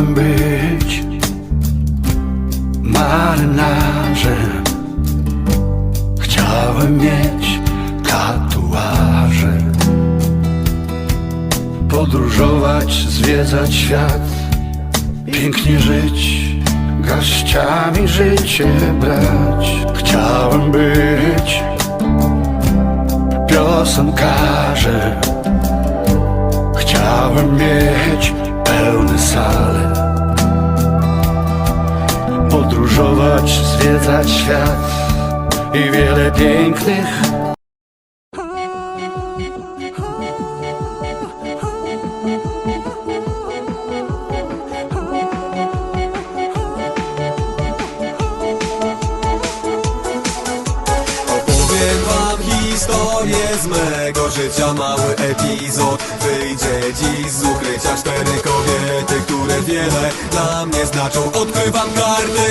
Chciałem być marynarzem. Chciałem mieć tatuaże Podróżować, zwiedzać świat Pięknie żyć, garściami życie brać. Chciałem być piosenkarzem Chciałem mieć Podróżować, zwiedzać świat I wiele pięknych historię z mego życia. Mały epizod. Wyjdzie dziś z ukrycia Cztery kobiety, które wiele dla mnie znaczą. Odkrywam karty,